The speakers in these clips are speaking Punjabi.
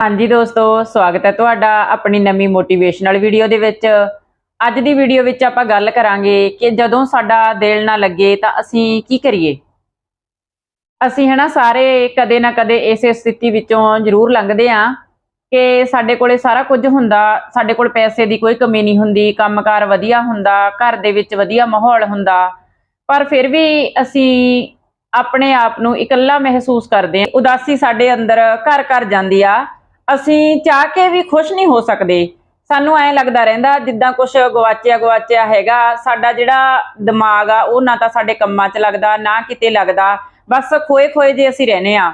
ਹਾਂਜੀ ਦੋਸਤੋ, ਸਵਾਗਤ ਹੈ ਤੁਹਾਡਾ ਆਪਣੀ ਨਵੀਂ ਮੋਟੀਵੇਸ਼ਨਲ ਵੀਡੀਓ ਦੇ ਵਿੱਚ। ਅੱਜ ਦੀ ਵੀਡੀਓ ਵਿੱਚ ਆਪਾਂ ਗੱਲ ਕਰਾਂਗੇ ਕਿ ਜਦੋਂ ਸਾਡਾ ਦਿਲ ਨਾ ਲੱਗੇ ਤਾਂ ਅਸੀਂ ਕੀ ਕਰੀਏ? ਅਸੀਂ ਹਨਾ ਸਾਰੇ ਕਦੇ ਨਾ ਕਦੇ ਇਸੇ ਸਥਿਤੀ ਵਿੱਚੋਂ ਜ਼ਰੂਰ ਲੰਘਦੇ ਆਂ ਕਿ ਸਾਡੇ ਕੋਲੇ ਸਾਰਾ ਕੁਝ ਹੁੰਦਾ, ਸਾਡੇ ਕੋਲ ਪੈਸੇ ਦੀ ਕੋਈ ਕਮੀ ਨਹੀਂ ਹੁੰਦੀ, ਕੰਮਕਾਰ ਵਧੀਆ ਹੁੰਦਾ, ਘਰ ਦੇ ਵਿੱਚ ਵਧੀਆ ਮਾਹੌਲ ਹੁੰਦਾ। ਪਰ ਫਿਰ ਵੀ ਅਸੀਂ ਆਪਣੇ ਆਪ ਨੂੰ ਇਕੱਲਾ ਮਹਿਸੂਸ ਕਰਦੇ ਹਾਂ। ਉਦਾਸੀ ਸਾਡੇ ਅੰਦਰ ਘਰ ਘਰ ਜਾਂਦੀ ਆ। ਅਸੀਂ ਚਾਹ ਕੇ ਵੀ ਖੁਸ਼ ਨਹੀਂ ਹੋ ਸਕਦੇ। ਸਾਨੂੰ ਐਂ ਲੱਗਦਾ ਰਹਿੰਦਾ, ਜਿੱਦਾਂ ਕੁਝ ਗਵਾਚਿਆ ਗਵਾਚਿਆ ਹੈਗਾ, ਸਾਡਾ ਜਿਹੜਾ ਦਿਮਾਗ ਆ, ਉਹ ਨਾ ਤਾਂ ਸਾਡੇ ਕੰਮਾਂ 'ਚ ਲੱਗਦਾ, ਨਾ ਕਿਤੇ ਲੱਗਦਾ। ਬਸ ਖੋਏ ਖੋਏ ਜੇ ਅਸੀਂ ਰਹਨੇ ਆ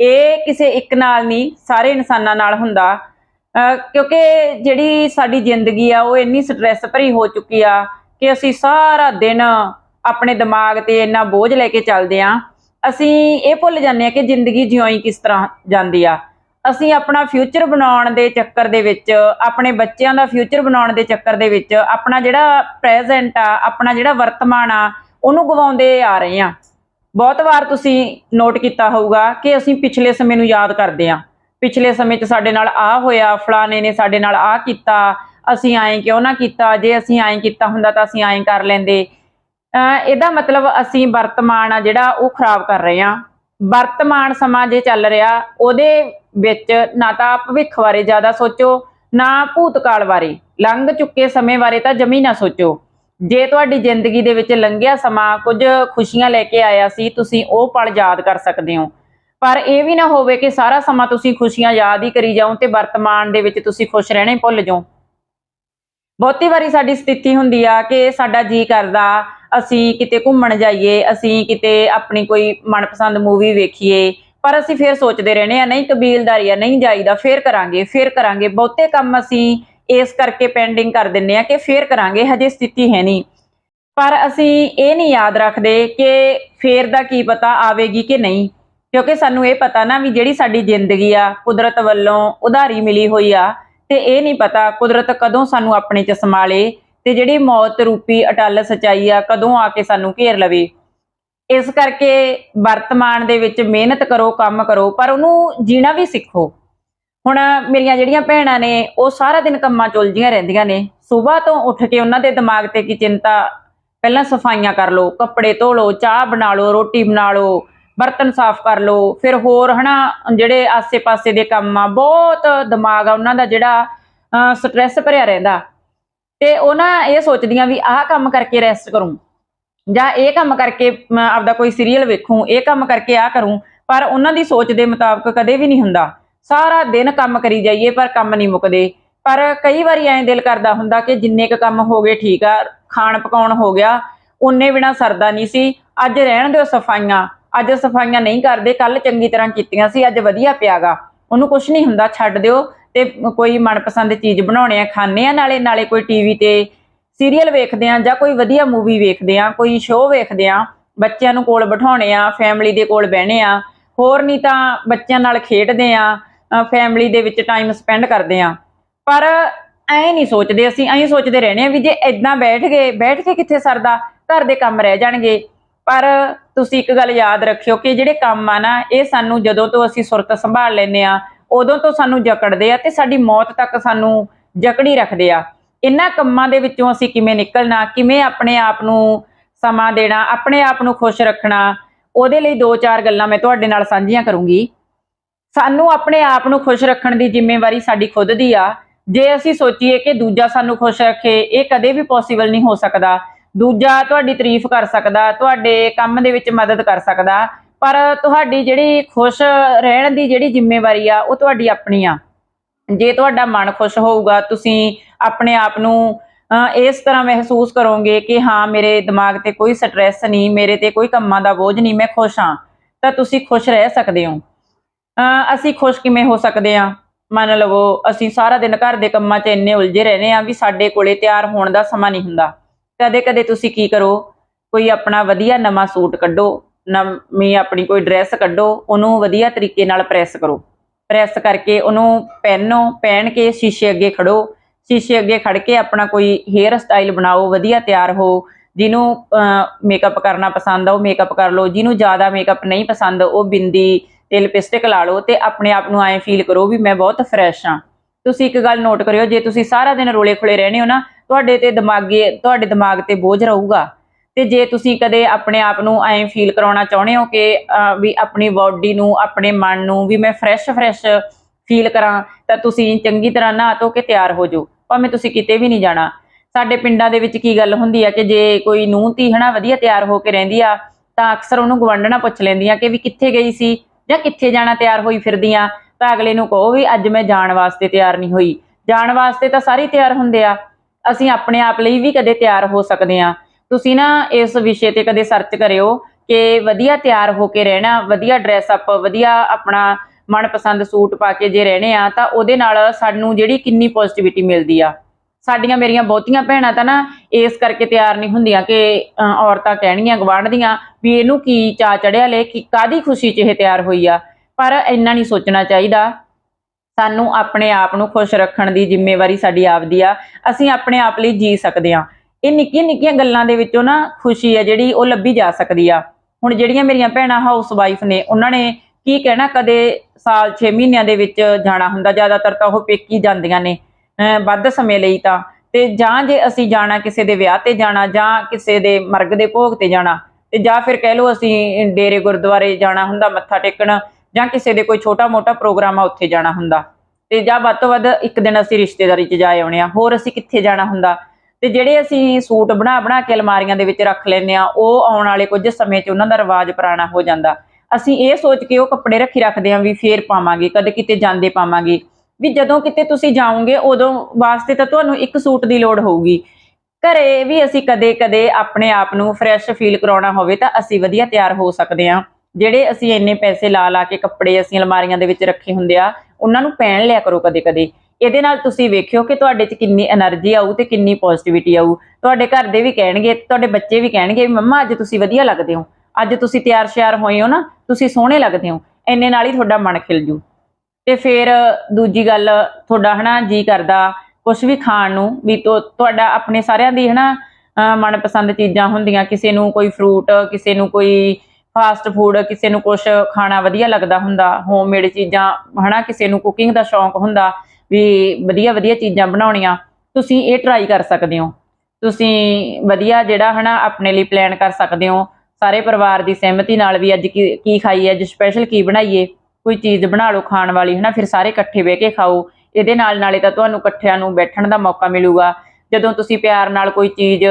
ਇਹ ਕਿਸੇ ਇੱਕ ਨਾਲ ਨਹੀਂ, ਸਾਰੇ ਇਨਸਾਨਾਂ ਨਾਲ ਹੁੰਦਾ। ਕਿਉਂਕਿ ਜਿਹੜੀ ਸਾਡੀ ਜ਼ਿੰਦਗੀ ਆ, ਉਹ ਇੰਨੀ ਸਟ੍ਰੈਸ ਭਰੀ ਹੋ ਚੁੱਕੀ ਆ ਕਿ ਅਸੀਂ ਸਾਰਾ ਦਿਨ ਆਪਣੇ ਦਿਮਾਗ ਤੇ ਇੰਨਾ ਬੋਝ ਲੈ ਕੇ ਚੱਲਦੇ ਆ ਅਸੀਂ ਇਹ ਭੁੱਲ ਜਾਂਦੇ ਆ ਕਿ ਜ਼ਿੰਦਗੀ ਜਿਉਈ ਕਿਸ ਤਰ੍ਹਾਂ ਜਾਂਦੀ ਆ। ਅਸੀਂ ਆਪਣਾ ਫਿਊਚਰ ਬਣਾਉਣ ਦੇ ਚੱਕਰ ਦੇ ਵਿੱਚ, ਆਪਣੇ ਬੱਚਿਆਂ ਦਾ ਫਿਊਚਰ ਬਣਾਉਣ ਦੇ ਚੱਕਰ ਦੇ ਵਿੱਚ, ਆਪਣਾ ਜਿਹੜਾ ਪ੍ਰੈਜ਼ੈਂਟ ਆ, ਆਪਣਾ ਜਿਹੜਾ ਵਰਤਮਾਨ ਆ, ਉਹਨੂੰ ਗਵਾਉਂਦੇ ਆ ਰਹੇ ਆ ਬਹੁਤ ਵਾਰ ਤੁਸੀਂ ਨੋਟ ਕੀਤਾ ਹੋਊਗਾ ਕਿ ਅਸੀਂ ਪਿਛਲੇ ਸਮੇਂ ਨੂੰ ਯਾਦ ਕਰਦੇ ਆ ਪਿਛਲੇ ਸਮੇਂ 'ਚ ਸਾਡੇ ਨਾਲ ਆ ਹੋਇਆ, ਫਲਾਣੇ ਨੇ ਸਾਡੇ ਨਾਲ ਆ ਕੀਤਾ, ਅਸੀਂ ਐਂ ਕਿਉਂ ਨਾ ਕੀਤਾ, ਜੇ ਅਸੀਂ ਐਂ ਕੀਤਾ ਹੁੰਦਾ ਤਾਂ ਅਸੀਂ ਐਂ ਕਰ ਲੈਂਦੇ। ਇਹਦਾ ਮਤਲਬ ਅਸੀਂ ਵਰਤਮਾਨ ਆ ਜਿਹੜਾ ਉਹ ਖਰਾਬ ਕਰ ਰਹੇ ਆ ਵਰਤਮਾਨ ਸਮਾਂ ਜੇ ਚੱਲ ਰਿਹਾ, ਉਹਦੇ ਵਿੱਚ ਨਾ ਤਾਂ ਭਵਿੱਖ ਬਾਰੇ ਜ਼ਿਆਦਾ ਸੋਚੋ, ਨਾ ਭੂਤਕਾਲ ਬਾਰੇ। ਲੰਘ ਚੁੱਕੇ ਸਮੇਂ ਬਾਰੇ ਤਾਂ ਜਮੀ ਨਾ ਸੋਚੋ। ਜੇ ਤੁਹਾਡੀ ਜ਼ਿੰਦਗੀ ਦੇ ਵਿੱਚ ਲੰਘਿਆ ਸਮਾਂ, ਕੁਝ ਖੁਸ਼ੀਆਂ ਲੈ ਕੇ ਆਇਆ ਸੀ, ਤੁਸੀਂ ਉਹ ਪਲ ਯਾਦ ਕਰ ਸਕਦੇ ਹੋ। ਪਰ ਇਹ ਵੀ ਨਾ ਹੋਵੇ ਕਿ ਸਾਰਾ ਸਮਾਂ ਤੁਸੀਂ ਖੁਸ਼ੀਆਂ ਯਾਦ ਹੀ ਕਰੀ ਜਾਓ ਤੇ ਵਰਤਮਾਨ ਦੇ ਵਿੱਚ ਤੁਸੀਂ ਖੁਸ਼ ਰਹਿਣਾ ਹੀ ਭੁੱਲ ਜਾਓ। ਬਹੁਤੀ ਵਾਰੀ ਸਾਡੀ ਸਥਿਤੀ ਹੁੰਦੀ ਆ ਕਿ ਸਾਡਾ ਜੀ ਕਰਦਾ, ਅਸੀਂ ਕਿਤੇ ਘੁੰਮਣ ਜਾਈਏ, ਅਸੀਂ ਕਿਤੇ ਆਪਣੀ ਕੋਈ ਮਨਪਸੰਦ ਮੂਵੀ ਵੇਖੀਏ ਪਰ ਅਸੀਂ ਫਿਰ ਸੋਚਦੇ ਰਹਿੰਦੇ ਆ ਨਹੀਂ ਕਬੀਲਦਾਰੀ ਆ, ਨਹੀਂ ਜਾਈਦਾ, ਫੇਰ ਕਰਾਂਗੇ ਫੇਰ ਕਰਾਂਗੇ, ਬਹੁਤੇ ਕੰਮ ਅਸੀਂ ਇਸ ਕਰਕੇ ਪੈਂਡਿੰਗ ਕਰ ਦਿੰਨੇ ਆ ਕਿ ਫੇਰ ਕਰਾਂਗੇ, ਹਜੇ ਸਥਿਤੀ ਹੈ ਨਹੀਂ। ਪਰ ਅਸੀਂ ਇਹ ਨਹੀਂ ਯਾਦ ਰੱਖਦੇ ਕਿ ਫੇਰ ਦਾ ਕੀ ਪਤਾ ਆਵੇਗੀ ਕਿ ਨਹੀਂ, ਕਿਉਂਕਿ ਸਾਨੂੰ ਇਹ ਪਤਾ ਨਾ ਵੀ ਜਿਹੜੀ ਸਾਡੀ ਜ਼ਿੰਦਗੀ ਆ, ਕੁਦਰਤ ਵੱਲੋਂ ਉਧਾਰੀ ਮਿਲੀ ਹੋਈ ਆ, ਤੇ ਇਹ ਨਹੀਂ ਪਤਾ ਕੁਦਰਤ ਕਦੋਂ ਸਾਨੂੰ ਆਪਣੇ ਚ ਸੰਭਾਲੇ ਤੇ ਜਿਹੜੀ ਮੌਤ ਰੂਪੀ ਅਟਲ ਸਚਾਈ ਆ, ਕਦੋਂ ਆ ਕੇ ਸਾਨੂੰ ਘੇਰ ਲਵੇ। ਇਸ ਕਰਕੇ ਵਰਤਮਾਨ ਦੇ ਵਿੱਚ ਮਿਹਨਤ ਕਰੋ, ਕੰਮ ਕਰੋ, ਪਰ ਉਹਨੂੰ ਜੀਣਾ ਵੀ ਸਿੱਖੋ। ਹੁਣ ਮੇਰੀਆਂ ਜਿਹੜੀਆਂ ਭੈਣਾਂ ਨੇ, ਉਹ ਸਾਰਾ ਦਿਨ ਕੰਮਾਂ 'ਚ ਉਲਝੀਆਂ ਰਹਿੰਦੀਆਂ ਨੇ। ਸਵੇਰ ਤੋਂ ਉੱਠ ਕੇ ਉਹਨਾਂ ਦੇ ਦਿਮਾਗ ਤੇ ਕੀ ਚਿੰਤਾ, ਪਹਿਲਾਂ ਸਫਾਈਆਂ ਕਰ ਲਓ, ਕੱਪੜੇ ਧੋ ਲਓ, ਚਾਹ ਬਣਾ ਲਓ, ਰੋਟੀ ਬਣਾ ਲਓ, ਬਰਤਨ ਸਾਫ਼ ਕਰ ਲਓ, ਫਿਰ ਹੋਰ ਹਨਾ, ਜਿਹੜੇ ਆਸੇ-ਪਾਸੇ ਦੇ ਕੰਮ ਆ, ਬਹੁਤ ਦਿਮਾਗ ਆ ਉਹਨਾਂ ਦਾ ਜਿਹੜਾ ਸਟ੍ਰੈਸ ਭਰਿਆ ਰਹਿੰਦਾ। ਤੇ ਉਹ ਨਾ ਇਹ ਸੋਚਦੀਆਂ ਵੀ ਆਹ ਕੰਮ ਕਰਕੇ ਰੈਸਟ ਕਰੂੰ। ਜਾਂ ਇਹ ਕੰਮ ਕਰਕੇ ਆਪਦਾ ਕੋਈ ਸੀਰੀਅਲ ਵੇਖੂੰ, ਇਹ ਕੰਮ ਕਰਕੇ ਆ ਕਰੂੰ, ਪਰ ਉਹਨਾਂ ਦੀ ਸੋਚ ਦੇ ਮੁਤਾਬਕ ਕਦੇ ਵੀ ਨਹੀਂ ਹੁੰਦਾ। ਸਾਰਾ ਦਿਨ ਕੰਮ ਕਰੀ ਜਾਈਏ, ਪਰ ਕੰਮ ਨਹੀਂ ਮੁੱਕਦੇ। ਪਰ ਕਈ ਵਾਰੀ ਐਂ ਦਿਲ ਕਰਦਾ ਹੁੰਦਾ ਕਿ ਜਿੰਨੇ ਕ ਕੰਮ ਹੋ ਗਏ ਠੀਕ ਆ, ਖਾਣ ਪਕਾਉਣ ਹੋ ਗਿਆ ਉਨੇ ਬਿਨਾ ਸਰਦਾ ਨਹੀਂ ਸੀ। ਅੱਜ ਰਹਿਣ ਦਿਓ ਸਫਾਈਆਂ, ਅੱਜ ਸਫਾਈਆਂ ਨਹੀਂ ਕਰਦੇ ਕੱਲ ਚੰਗੀ ਤਰ੍ਹਾਂ ਕੀਤੀਆਂ ਸੀ, ਅੱਜ ਵਧੀਆ ਪਿਆਗਾ। ਉਹਨੂੰ ਕੁਝ ਨਹੀਂ ਹੁੰਦਾ, ਛੱਡ ਦਿਓ ਤੇ ਕੋਈ ਮਨਪਸੰਦ ਚੀਜ਼ ਬਣਾਉਣੇ ਆ, ਖਾਣੇ ਆ, ਨਾਲੇ ਨਾਲੇ ਕੋਈ ਟੀਵੀ ਤੇ ਸੀਰੀਅਲ ਵੇਖਦੇ ਆ ਜਾਂ ਕੋਈ ਵਧੀਆ ਮੂਵੀ ਵੇਖਦੇ ਆ ਕੋਈ ਸ਼ੋਅ ਵੇਖਦੇ ਆ ਬੱਚਿਆਂ ਨੂੰ ਕੋਲ ਬਿਠਾਉਣੇ ਆ ਫੈਮਿਲੀ ਦੇ ਕੋਲ ਬਹਿਣੇ ਆ ਹੋਰ ਨਹੀਂ ਤਾਂ ਬੱਚਿਆਂ ਨਾਲ ਖੇਡਦੇ ਆ ਫੈਮਿਲੀ ਦੇ ਵਿੱਚ ਟਾਈਮ ਸਪੈਂਡ ਕਰਦੇ ਆ ਪਰ ਐਂ ਨਹੀਂ ਸੋਚਦੇ ਅਸੀਂ, ਐਂ ਸੋਚਦੇ ਰਹਿੰਦੇ ਆ ਵੀ ਜੇ ਇਦਾਂ ਬੈਠ ਗਏ, ਬੈਠ ਕੇ ਕਿੱਥੇ ਸਰਦਾ, ਘਰ ਦੇ ਕੰਮ ਰਹਿ ਜਾਣਗੇ। ਪਰ ਤੁਸੀਂ ਇੱਕ ਗੱਲ ਯਾਦ ਰੱਖਿਓ ਕਿ ਜਿਹੜੇ ਕੰਮ ਆ ਨਾ, ਇਹ ਸਾਨੂੰ ਜਦੋਂ ਤੋਂ ਅਸੀਂ ਸੁਰਤ ਸੰਭਾਲ ਲੈਨੇ ਆ ਉਦੋਂ ਤੋਂ ਸਾਨੂੰ ਜਕੜਦੇ ਆ ਤੇ ਸਾਡੀ ਮੌਤ ਤੱਕ ਸਾਨੂੰ ਜਕੜੀ ਰੱਖਦੇ ਆ। ਇਹਨਾਂ ਕੰਮਾਂ ਦੇ ਵਿੱਚੋਂ ਅਸੀਂ ਕਿਵੇਂ ਨਿਕਲਣਾ, ਕਿਵੇਂ ਆਪਣੇ ਆਪ ਨੂੰ ਸਮਾਂ ਦੇਣਾ, ਆਪਣੇ ਆਪ ਨੂੰ ਖੁਸ਼ ਰੱਖਣਾ, ਉਹਦੇ ਲਈ ਦੋ ਚਾਰ ਗੱਲਾਂ ਮੈਂ ਤੁਹਾਡੇ ਨਾਲ ਸਾਂਝੀਆਂ ਕਰੂੰਗੀ। ਸਾਨੂੰ ਆਪਣੇ ਆਪ ਨੂੰ ਖੁਸ਼ ਰੱਖਣ ਦੀ ਜ਼ਿੰਮੇਵਾਰੀ ਸਾਡੀ ਖੁਦ ਦੀ ਆ। ਜੇ ਅਸੀਂ ਸੋਚੀਏ ਕਿ ਦੂਜਾ ਸਾਨੂੰ ਖੁਸ਼ ਰੱਖੇ, ਇਹ ਕਦੇ ਵੀ ਪੋਸੀਬਲ ਨਹੀਂ ਹੋ ਸਕਦਾ। ਦੂਜਾ ਤੁਹਾਡੀ ਤਾਰੀਫ ਕਰ ਸਕਦਾ, ਤੁਹਾਡੇ ਕੰਮ ਦੇ ਵਿੱਚ ਮਦਦ ਕਰ ਸਕਦਾ। ਪਰ ਤੁਹਾਡੀ ਜਿਹੜੀ ਖੁਸ਼ ਰਹਿਣ ਦੀ ਜਿਹੜੀ ਜ਼ਿੰਮੇਵਾਰੀ ਆ, ਉਹ ਤੁਹਾਡੀ ਆਪਣੀ ਆ। ਜੇ ਤੁਹਾਡਾ ਮਨ ਖੁਸ਼ ਹੋਊਗਾ, ਤੁਸੀਂ ਆਪਣੇ ਆਪ ਨੂੰ ਇਸ ਤਰ੍ਹਾਂ ਮਹਿਸੂਸ ਕਰੋਗੇ ਕਿ ਹਾਂ, ਮੇਰੇ ਦਿਮਾਗ ਤੇ ਕੋਈ ਸਟ੍ਰੈਸ ਨਹੀਂ, ਮੇਰੇ ਤੇ ਕੋਈ ਕੰਮਾਂ ਦਾ ਬੋਝ ਨਹੀਂ, ਮੈਂ ਖੁਸ਼ ਹਾਂ, ਤਾਂ ਤੁਸੀਂ ਖੁਸ਼ ਰਹਿ ਸਕਦੇ ਹੋ। ਅਸੀਂ ਖੁਸ਼ ਕਿਵੇਂ ਹੋ ਸਕਦੇ ਹਾਂ? ਮੰਨ ਲਵੋ, ਅਸੀਂ ਸਾਰਾ ਦਿਨ ਘਰ ਦੇ ਕੰਮਾਂ 'ਚ ਇੰਨੇ ਉਲਝੇ ਰਹਿੰਦੇ ਆ ਵੀ ਸਾਡੇ ਕੋਲੇ ਤਿਆਰ ਹੋਣ ਦਾ ਸਮਾਂ ਨਹੀਂ ਹੁੰਦਾ। ਕਦੇ-ਕਦੇ ਤੁਸੀਂ ਕੀ ਕਰੋ, ਕੋਈ ਆਪਣਾ ਵਧੀਆ ਨਵਾਂ ਸੂਟ ਕੱਢੋ, ਨਵੀਂ ਆਪਣੀ ਕੋਈ ਡਰੈਸ ਕੱਢੋ, ਉਹਨੂੰ ਵਧੀਆ ਤਰੀਕੇ ਨਾਲ ਪ੍ਰੈਸ ਕਰੋ। ਪ੍ਰੈਸ ਕਰਕੇ ਉਹਨੂੰ ਪਹਿਨੋ ਪਹਿਨ ਕੇ ਸ਼ੀਸ਼ੇ ਅੱਗੇ ਖੜੋ। ਸ਼ੀਸ਼ੇ ਅੱਗੇ ਖੜ ਕੇ ਆਪਣਾ ਕੋਈ ਹੇਅਰ ਸਟਾਈਲ ਬਣਾਓ, ਵਧੀਆ ਤਿਆਰ ਹੋ। ਜਿਹਨੂੰ ਮੇਕਅਪ ਕਰਨਾ ਪਸੰਦ ਆ, ਉਹ ਮੇਕਅਪ ਕਰ ਲਓ। ਜਿਹਨੂੰ ਜ਼ਿਆਦਾ ਮੇਕਅਪ ਨਹੀਂ ਪਸੰਦ, ਉਹ ਬਿੰਦੀ ਤੇ ਲਿਪਸਟਿਕ ਲਾ ਲਓ ਤੇ ਆਪਣੇ ਆਪ ਨੂੰ ਐਂ ਫੀਲ ਕਰੋ ਵੀ ਮੈਂ ਬਹੁਤ ਫਰੈਸ਼ ਹਾਂ। ਤੁਸੀਂ ਇੱਕ ਗੱਲ ਨੋਟ ਕਰਿਓ, ਜੇ ਤੁਸੀਂ ਸਾਰਾ ਦਿਨ ਰੋਲੇ ਖੁਲੇ ਰਹਿੰਦੇ ਹੋ ਨਾ, ਤੁਹਾਡੇ ਤੇ ਦਿਮਾਗੇ, ਤੁਹਾਡੇ ਦਿਮਾਗ ਤੇ ਬੋਝ ਰਹੂਗਾ। ਤੇ ਜੇ ਤੁਸੀਂ ਕਦੇ ਆਪਣੇ ਆਪ ਨੂੰ ਐਂ ਫੀਲ ਕਰਾਉਣਾ ਚਾਹੁੰਦੇ ਹੋ ਕਿ ਵੀ ਆਪਣੀ ਬਾਡੀ ਨੂੰ, ਆਪਣੇ ਮਨ ਨੂੰ ਵੀ ਮੈਂ ਫਰੈਸ਼ ਫਰੈਸ਼ ਫੀਲ ਕਰਾਂ, ਤਾਂ ਤੁਸੀਂ ਚੰਗੀ ਤਰ੍ਹਾਂ ਨਹਾ ਧੋ ਕੇ ਤਿਆਰ ਹੋ ਜਾਓ। ਭਾਵੇਂ ਤੁਸੀਂ ਕਿਤੇ ਵੀ ਨਹੀਂ ਜਾਣਾ। ਸਾਡੇ ਪਿੰਡਾਂ ਦੇ ਵਿੱਚ ਕੀ ਗੱਲ ਹੁੰਦੀ ਆ ਕਿ ਜੇ ਕੋਈ ਨੂੰਹ ਧੀ ਹਨਾ ਵਧੀਆ ਤਿਆਰ ਹੋ ਕੇ ਰਹਿੰਦੀ ਆ, ਤਾਂ ਅਕਸਰ ਉਹਨੂੰ ਗਵੰਡਣਾ ਪੁੱਛ ਲੈਂਦੀਆਂ ਕਿ ਵੀ ਕਿੱਥੇ ਗਈ ਸੀ ਜਾਂ ਕਿੱਥੇ ਜਾਣਾ ਤਿਆਰ ਹੋਈ ਫਿਰਦੀਆਂ। ਤਾਂ ਅਗਲੇ ਨੂੰ ਕਹੋ ਵੀ ਅੱਜ ਮੈਂ ਜਾਣ ਵਾਸਤੇ ਤਿਆਰ ਨਹੀਂ ਹੋਈ। ਜਾਣ ਵਾਸਤੇ ਤਾਂ ਸਾਰੇ ਤਿਆਰ ਹੁੰਦੇ ਆ। ਅਸੀਂ ਆਪਣੇ ਆਪ ਲਈ ਵੀ ਕਦੇ ਤਿਆਰ ਹੋ ਸਕਦੇ ਆ। ਤੁਸੀਂ ਨਾ ਇਸ ਵਿਸ਼ੇ ਤੇ ਕਦੇ ਸਰਚ ਕਰਿਓ ਕਿ ਵਧੀਆ ਤਿਆਰ ਹੋ ਕੇ ਰਹਿਣਾ, ਵਧੀਆ ਡਰੈਸ ਅਪ ਵਧੀਆ ਆਪਣਾ ਮਨਪਸੰਦ ਸੂਟ ਪਾ ਕੇ ਜੇ ਰਹਿਣੇ ਆ, ਤਾਂ ਉਹਦੇ ਨਾਲ ਸਾਨੂੰ ਜਿਹੜੀ ਕਿੰਨੀ ਪੋਜ਼ਿਟਿਵਿਟੀ ਮਿਲਦੀ ਆ। ਸਾਡੀਆਂ ਮੇਰੀਆਂ ਬਹੁਤੀਆਂ ਭੈਣਾਂ ਤਾਂ ਨਾ ਇਸ ਕਰਕੇ ਤਿਆਰ ਨਹੀਂ ਹੁੰਦੀਆਂ ਕਿ ਔਰਤਾਂ ਕਹਿਣਗੀਆਂ ਗਵਾਂਢ ਦੀਆਂ ਵੀ ਇਹਨੂੰ ਕੀ ਚਾ ਚੜਿਆ ਲੈ, ਕਿ ਕਾਦੀ ਖੁਸ਼ੀ 'ਚ ਇਹ ਤਿਆਰ ਹੋਈ ਆ। ਪਰ ਇੰਨਾ ਨਹੀਂ ਸੋਚਣਾ ਚਾਹੀਦਾ। ਸਾਨੂੰ ਆਪਣੇ ਆਪ ਨੂੰ ਖੁਸ਼ ਰੱਖਣ ਦੀ ਜ਼ਿੰਮੇਵਾਰੀ ਸਾਡੀ ਆਪਦੀ ਆ। ਅਸੀਂ ਆਪਣੇ ਆਪ ਲਈ ਜੀ ਸਕਦੇ ਆ। ਇਹ ਨਿੱਕੀਆਂ ਨਿੱਕੀਆਂ ਗੱਲਾਂ ਦੇ ਵਿੱਚੋਂ ਨਾ ਖੁਸ਼ੀ ਆ ਜਿਹੜੀ ਉਹ ਲੱਭੀ ਜਾ ਸਕਦੀ ਆ। ਹੁਣ ਜਿਹੜੀਆਂ ਮੇਰੀਆਂ ਭੈਣਾਂ ਹਾਊਸ ਵਾਈਫ ਨੇ, ਉਹਨਾਂ ਨੇ ਕੀ ਕਹਿਣਾ? ਕਦੇ ਸਾਲ 6 ਮਹੀਨਿਆਂ ਦੇ ਵਿੱਚ ਜਾਣਾ ਹੁੰਦਾ, ਜ਼ਿਆਦਾਤਰ ਤਾਂ ਉਹ ਪੇਕੀ ਜਾਂਦੀਆਂ ਨੇ, ਅਹ ਵੱਧ ਸਮੇਂ ਲਈ ਤਾਂ। ਤੇ ਜਾਂ ਜੇ ਅਸੀਂ ਜਾਣਾ ਕਿਸੇ ਦੇ ਵਿਆਹ ਤੇ ਜਾਣਾ, ਜਾਂ ਕਿਸੇ ਦੇ ਮਰਗ ਦੇ ਭੋਗ ਤੇ ਜਾਣਾ, ਤੇ ਜਾਂ ਫਿਰ ਕਹਿ ਲਓ ਅਸੀਂ ਡੇਰੇ ਗੁਰਦੁਆਰੇ ਜਾਣਾ ਹੁੰਦਾ, ਮੱਥਾ ਟੇਕਣ, ਜਾਂ ਕਿਸੇ ਦੇ ਕੋਈ ਛੋਟਾ-ਮੋਟਾ ਪ੍ਰੋਗਰਾਮ ਆ, ਉੱਥੇ ਜਾਣਾ ਹੁੰਦਾ। ਤੇ ਜਾਂ ਵੱਧ ਤੋਂ ਵੱਧ ਇੱਕ ਦਿਨ ਅਸੀਂ ਰਿਸ਼ਤੇਦਾਰੀ 'ਚ ਜਾ ਆਉਣੇ ਆ, ਹੋਰ ਅਸੀਂ ਕਿੱਥੇ ਜਾਣਾ ਹੁੰਦਾ? ਤੇ ਜਿਹੜੇ ਅਸੀਂ ਸੂਟ ਬਣਾ ਬਣਾ ਕੇ ਅਲਮਾਰੀਆਂ ਦੇ ਵਿੱਚ ਰੱਖ ਲੈਂਦੇ ਆ ਉਹ ਆਉਣ ਵਾਲੇ ਕੁਝ ਸਮੇਂ 'ਚ ਉਹਨਾਂ ਦਾ ਰਿਵਾਜ ਪੁਰਾਣਾ ਹੋ ਜਾਂਦਾ। ਅਸੀਂ ਇਹ ਸੋਚ ਕੇ ਉਹ ਕੱਪੜੇ ਰੱਖੀ ਰੱਖਦੇ ਆ ਵੀ ਫੇਰ ਪਾਵਾਂਗੇ, ਕਦੇ ਕਿਤੇ ਜਾਂਦੇ ਪਾਵਾਂਗੇ। ਵੀ ਜਦੋਂ ਕਿਤੇ ਤੁਸੀਂ ਜਾਓਗੇ, ਉਦੋਂ ਵਾਸਤੇ ਤਾਂ ਤੁਹਾਨੂੰ ਇੱਕ ਸੂਟ ਦੀ ਲੋੜ ਹੋਊਗੀ। ਘਰੇ ਵੀ ਅਸੀਂ ਕਦੇ-ਕਦੇ ਆਪਣੇ ਆਪ ਨੂੰ ਫਰੈਸ਼ ਫੀਲ ਕਰਾਉਣਾ ਹੋਵੇ ਤਾਂ ਅਸੀਂ ਵਧੀਆ ਤਿਆਰ ਹੋ ਸਕਦੇ ਆ ਜਿਹੜੇ ਅਸੀਂ ਇੰਨੇ ਪੈਸੇ ਲਾ ਲਾ ਕੇ ਕੱਪੜੇ ਅਸੀਂ ਅਲਮਾਰੀਆਂ ਦੇ ਵਿੱਚ ਰੱਖੇ ਹੁੰਦੇ ਆ, ਉਹਨਾਂ ਨੂੰ ਪਹਿਨ ਲਿਆ ਕਰੋ ਕਦੇ-ਕਦੇ ਇਹਦੇ ਨਾਲ ਤੁਸੀਂ ਵੇਖਿਓ ਕਿ ਤੁਹਾਡੇ 'ਚ ਕਿੰਨੀ એનર્ਜੀ ਆਊ ਤੇ ਕਿੰਨੀ ਪੋਜ਼ਿਟਿਵਿਟੀ ਆਊ। ਤੁਹਾਡੇ ਘਰ ਦੇ ਵੀ ਕਹਿਣਗੇ, ਤੁਹਾਡੇ ਬੱਚੇ ਵੀ ਕਹਿਣਗੇ ਵੀ ਮੰਮਾ ਅੱਜ ਤੁਸੀਂ ਵਧੀਆ ਲੱਗਦੇ ਹੋ। ਅੱਜ ਤੁਸੀਂ ਤਿਆਰ ਸ਼ਿਆਰ ਹੋਏ ਹੋ ਨਾ, ਤੁਸੀਂ ਸੋਹਣੇ ਲੱਗਦੇ ਹੋ। ਇੰਨੇ ਨਾਲ ਹੀ ਤੁਹਾਡਾ ਮਨ ਖਿਲ ਜੂ। ਤੇ ਫਿਰ ਦੂਜੀ ਗੱਲ, ਤੁਹਾਡਾ ਹਨਾ ਜੀ ਕਰਦਾ ਕੁਝ ਵੀ ਖਾਣ ਨੂੰ ਵੀ ਤੁਹਾਡਾ ਆਪਣੇ ਸਾਰਿਆਂ ਦੀ ਹਨਾ ਮਨਪਸੰਦ ਚੀਜ਼ਾਂ ਹੁੰਦੀਆਂ। ਕਿਸੇ ਨੂੰ ਕੋਈ ਫਰੂਟ ਕਿਸੇ ਨੂੰ ਕੋਈ ਫਾਸਟ ਫੂਡ ਕਿਸੇ ਨੂੰ ਕੁਝ ਖਾਣਾ ਵਧੀਆ ਲੱਗਦਾ ਹੁੰਦਾ। ਹੋਮ ਮੇਡ ਚੀਜ਼ਾਂ, ਹਨਾ ਕਿਸੇ ਨੂੰ ਕੁਕਿੰਗ ਦਾ ਸ਼ੌਂਕ ਹੁੰਦਾ। ਵੀ ਵਧੀਆ ਵਧੀਆ ਚੀਜ਼ਾਂ ਬਣਾਉਣੀਆਂ, ਤੁਸੀਂ ਇਹ ਟਰਾਈ ਕਰ ਸਕਦੇ ਹੋ। ਤੁਸੀਂ ਵਧੀਆ ਜਿਹੜਾ ਹਨਾ ਆਪਣੇ ਲਈ ਪਲਾਨ ਕਰ ਸਕਦੇ ਹੋ। ਸਾਰੇ ਪਰਿਵਾਰ ਦੀ ਸਹਿਮਤੀ ਨਾਲ ਵੀ ਅੱਜ ਕੀ ਕੀ ਖਾਈਏ, ਅੱਜ ਸਪੈਸ਼ਲ ਕੀ ਬਣਾਈਏ। ਕੋਈ ਚੀਜ਼ ਬਣਾ ਲਓ ਖਾਣ ਵਾਲੀ ਹਨਾ, ਫਿਰ ਸਾਰੇ ਇਕੱਠੇ ਬਹਿ ਕੇ ਖਾਓ। ਇਹਦੇ ਨਾਲ ਨਾਲੇ ਤਾਂ ਤੁਹਾਨੂੰ ਇਕੱਠਿਆਂ ਨੂੰ ਬੈਠਣ ਦਾ ਮੌਕਾ ਮਿਲੂਗਾ। ਜਦੋਂ ਤੁਸੀਂ ਪਿਆਰ ਨਾਲ ਕੋਈ ਚੀਜ਼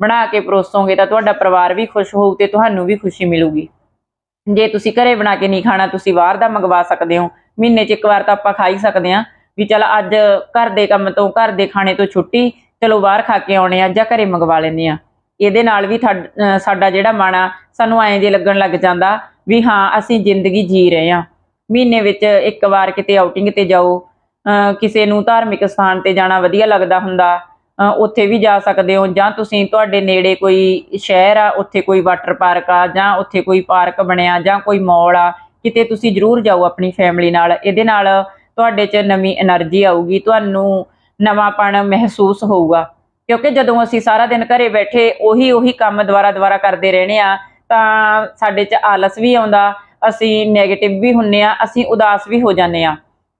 ਬਣਾ ਕੇ ਪਰੋਸੋਗੇ ਤਾਂ ਤੁਹਾਡਾ ਪਰਿਵਾਰ ਵੀ ਖੁਸ਼ ਹੋਊ ਤੇ ਤੁਹਾਨੂੰ ਵੀ ਖੁਸ਼ੀ ਮਿਲੂਗੀ। ਜੇ ਤੁਸੀਂ ਘਰੇ ਬਣਾ ਕੇ ਨਹੀਂ ਖਾਣਾ, ਤੁਸੀਂ ਬਾਹਰ ਦਾ ਮੰਗਵਾ ਸਕਦੇ ਹੋ। ਮਹੀਨੇ 'ਚ ਇੱਕ ਵਾਰ ਤਾਂ ਆਪਾਂ ਖਾ ਹੀ ਸਕਦੇ ਹਾਂ। ਵੀ ਚਲ ਅੱਜ ਘਰ ਦੇ ਕੰਮ ਤੋਂ, ਘਰ ਦੇ ਖਾਣੇ ਤੋਂ ਛੁੱਟੀ, ਚਲੋ ਬਾਹਰ ਖਾ ਕੇ ਆਉਣੇ ਆ ਜਾਂ ਘਰੇ ਮੰਗਵਾ ਲੈਂਦੇ ਆ। ਇਹਦੇ ਨਾਲ ਵੀ ਸਾਡਾ ਜਿਹੜਾ ਮਨ ਆ, ਸਾਨੂੰ ਐਂ ਜੇ ਲੱਗਣ ਲੱਗ ਜਾਂਦਾ ਵੀ ਹਾਂ, ਅਸੀਂ ਜ਼ਿੰਦਗੀ ਜੀ ਰਹੇ ਆ। ਮਹੀਨੇ ਵਿੱਚ ਇੱਕ ਵਾਰ ਕਿਤੇ ਆਊਟਿੰਗ ਤੇ ਜਾਓ, ਅਹ ਕਿਸੇ ਨੂੰ ਧਾਰਮਿਕ ਸਥਾਨ ਤੇ ਜਾਣਾ ਵਧੀਆ ਲੱਗਦਾ ਹੁੰਦਾ, ਅਹ ਉੱਥੇ ਵੀ ਜਾ ਸਕਦੇ ਹੋ, ਜਾਂ ਤੁਸੀਂ ਤੁਹਾਡੇ ਨੇੜੇ ਕੋਈ ਸ਼ਹਿਰ ਆ, ਉੱਥੇ ਕੋਈ ਵਾਟਰ ਪਾਰਕ ਆ, ਜਾਂ ਉੱਥੇ ਕੋਈ ਪਾਰਕ ਬਣਿਆ, ਜਾਂ ਕੋਈ ਮਾਲ ਆ, ਕਿਤੇ ਤੁਸੀਂ ਜ਼ਰੂਰ ਜਾਓ ਆਪਣੀ ਫੈਮਿਲੀ ਨਾਲ। ਇਹਦੇ ਨਾਲ ਤੁਹਾਡੇ 'ਚ ਨਵੀਂ એનર્ਜੀ ਆਊਗੀ, ਤੁਹਾਨੂੰ ਨਵਾਂਪਣ ਮਹਿਸੂਸ ਹੋਊਗਾ। ਕਿਉਂਕਿ ਜਦੋਂ ਅਸੀਂ ਸਾਰਾ ਦਿਨ ਘਰੇ ਬੈਠੇ, ਉਹੀ ਉਹੀ ਕੰਮ ਦੁਬਾਰਾ ਦੁਆਰਾ ਕਰਦੇ ਰਹਿਣੇ ਆ ਤਾਂ ਸਾਡੇ 'ਚ ਆਲਸ ਵੀ ਆਉਂਦਾ, ਅਸੀਂ ਨੈਗੇਟਿਵ ਵੀ ਹੁੰਨੇ ਆ ਅਸੀਂ ਉਦਾਸ ਵੀ ਹੋ ਜਾਂਦੇ ਆ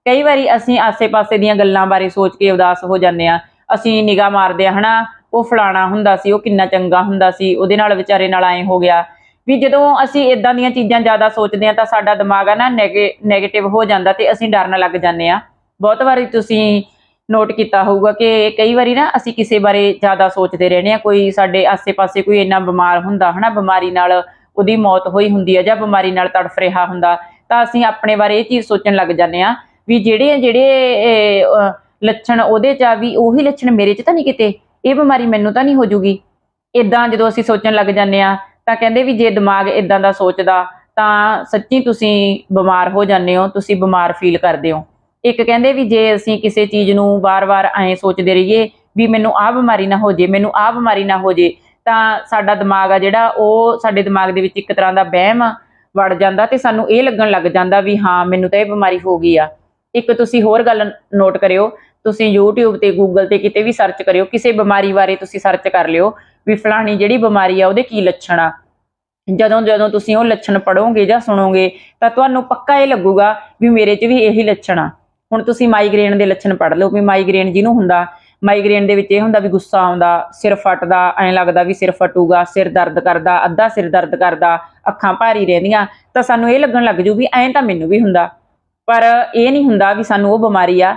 ਕਈ ਵਾਰੀ ਅਸੀਂ ਆਸੇ-ਪਾਸੇ ਦੀਆਂ ਗੱਲਾਂ ਬਾਰੇ ਸੋਚ ਕੇ ਉਦਾਸ ਹੋ ਜਾਂਦੇ ਆ ਅਸੀਂ ਨਿਗਾਹ ਮਾਰਦੇ ਆ ਹਨਾ, ਉਹ ਫਲਾਣਾ ਹੁੰਦਾ ਸੀ, ਉਹ ਕਿੰਨਾ ਚੰਗਾ ਹੁੰਦਾ ਸੀ, ਉਹਦੇ ਨਾਲ ਵਿਚਾਰੇ ਨਾਲ ਐ ਹੋ ਗਿਆ। ਵੀ ਜਦੋਂ ਅਸੀਂ ਇਦਾਂ ਦੀਆਂ ਚੀਜ਼ਾਂ ਜ਼ਿਆਦਾ ਸੋਚਦੇ ਆ ਤਾਂ ਸਾਡਾ ਦਿਮਾਗ ਆ ਨਾ 네ਗੇਟਿਵ ਹੋ ਜਾਂਦਾ ਤੇ ਅਸੀਂ ਡਰਨ ਲੱਗ ਜਾਂਦੇ ਆ ਬਹੁਤ ਵਾਰੀ ਤੁਸੀਂ ਨੋਟ ਕੀਤਾ ਹੋਊਗਾ ਕਿ ਕਈ ਵਾਰੀ ਨਾ ਅਸੀਂ ਕਿਸੇ ਬਾਰੇ ਜ਼ਿਆਦਾ ਸੋਚਦੇ ਰਹਿੰਦੇ ਆ ਕੋਈ ਸਾਡੇ ਆਸੇ-ਪਾਸੇ ਕੋਈ ਇੰਨਾ ਬਿਮਾਰ ਹੁੰਦਾ, ਹਨਾ, ਬਿਮਾਰੀ ਨਾਲ ਉਹਦੀ ਮੌਤ ਹੋਈ ਹੁੰਦੀ ਆ ਜਾਂ ਬਿਮਾਰੀ ਨਾਲ ਤੜਫ ਰਿਹਾ ਹੁੰਦਾ, ਤਾਂ ਅਸੀਂ ਆਪਣੇ ਬਾਰੇ ਇਹ ਚੀਜ਼ ਸੋਚਣ ਲੱਗ ਜਾਂਦੇ ਆ ਵੀ ਜਿਹੜੇ ਜਿਹੜੇ ਲੱਛਣ ਉਹਦੇ ਚ ਆ ਵੀ ਉਹੀ ਲੱਛਣ ਮੇਰੇ ਚ ਤਾਂ ਨਹੀਂ ਕਿਤੇ? ਇਹ ਬਿਮਾਰੀ ਮੈਨੂੰ ਤਾਂ ਨਹੀਂ ਹੋ ਜੂਗੀ? ਇਦਾਂ ਜਦੋਂ ਅਸੀਂ ਸੋਚਣ ਲੱਗ ਜਾਂਦੇ ਆ ਤਾਂ ਕਹਿੰਦੇ ਵੀ ਜੇ ਦਿਮਾਗ ਇਦਾਂ ਦਾ ਸੋਚਦਾ, ਤਾਂ ਸੱਚੀ ਤੁਸੀਂ ਬਿਮਾਰ ਹੋ ਜਾਂਦੇ ਹੋ, ਤੁਸੀਂ ਬਿਮਾਰ ਫੀਲ ਕਰਦੇ ਹੋ। ਇੱਕ ਕਹਿੰਦੇ ਵੀ ਜੇ ਅਸੀਂ ਕਿਸੇ ਚੀਜ਼ ਨੂੰ ਵਾਰ-ਵਾਰ ਐਂ ਸੋਚਦੇ ਰਹੀਏ ਵੀ ਮੈਨੂੰ ਆਹ ਬਿਮਾਰੀ ਨਾ ਹੋ ਜੇ, ਮੈਨੂੰ ਆਹ ਬਿਮਾਰੀ ਨਾ ਹੋ ਜੇ, ਤਾਂ ਸਾਡਾ ਦਿਮਾਗ ਆ ਜਿਹੜਾ, ਉਹ ਸਾਡੇ ਦਿਮਾਗ ਦੇ ਵਿੱਚ ਇੱਕ ਤਰ੍ਹਾਂ ਦਾ ਵਹਿਮ ਵੜ ਜਾਂਦਾ ਤੇ ਸਾਨੂੰ ਇਹ ਲੱਗਣ ਲੱਗ ਜਾਂਦਾ ਵੀ ਹਾਂ, ਮੈਨੂੰ ਤਾਂ ਇਹ ਬਿਮਾਰੀ ਹੋ ਗਈ ਆ। ਇੱਕ ਤੁਸੀਂ ਹੋਰ ਗੱਲ ਨੋਟ ਕਰਿਓ, ਤੁਸੀਂ YouTube ਤੇ, Google ਤੇ ਕਿਤੇ ਵੀ ਸਰਚ ਕਰਿਓ, ਕਿਸੇ ਬਿਮਾਰੀ ਬਾਰੇ ਤੁਸੀਂ ਸਰਚ ਕਰ ਲਿਓ ਵੀ ਫਲਾਣੀ ਜਿਹੜੀ ਬਿਮਾਰੀ ਆ, ਉਹਦੇ ਕੀ ਲੱਛਣ ਆ? ਜਦੋਂ ਜਦੋਂ ਤੁਸੀਂ ਉਹ ਲੱਛਣ ਪੜੋਗੇ ਜਾਂ ਸੁਣੋਗੇ, ਤਾਂ ਤੁਹਾਨੂੰ ਪੱਕਾ ਇਹ ਲੱਗੂਗਾ ਵੀ ਮੇਰੇ 'ਚ ਵੀ ਇਹੀ ਲੱਛਣ ਆ। ਹੁਣ ਤੁਸੀਂ ਮਾਈਗ੍ਰੇਨ ਦੇ ਲੱਛਣ ਪੜ ਲਓ ਵੀ ਮਾਈਗ੍ਰੇਨ ਜਿਹਨੂੰ ਹੁੰਦਾ ਮਾਈਗ੍ਰੇਨ ਦੇ ਵਿੱਚ ਇਹ ਹੁੰਦਾ ਵੀ ਗੁੱਸਾ ਆਉਂਦਾ, ਸਿਰ ਫਟਦਾ, ਐਂ ਲੱਗਦਾ ਵੀ ਸਿਰ ਫਟੂਗਾ, ਸਿਰ ਦਰਦ ਕਰਦਾ, ਅੱਧਾ ਸਿਰ ਦਰਦ ਕਰਦਾ, ਅੱਖਾਂ ਭਾਰੀ ਰਹਿੰਦੀਆਂ, ਤਾਂ ਸਾਨੂੰ ਇਹ ਲੱਗਣ ਲੱਗ ਜੂ ਵੀ ਐਂ ਤਾਂ ਮੈਨੂੰ ਵੀ ਹੁੰਦਾ। ਪਰ ਇਹ ਨਹੀਂ ਹੁੰਦਾ ਵੀ ਸਾਨੂੰ ਉਹ ਬਿਮਾਰੀ ਆ।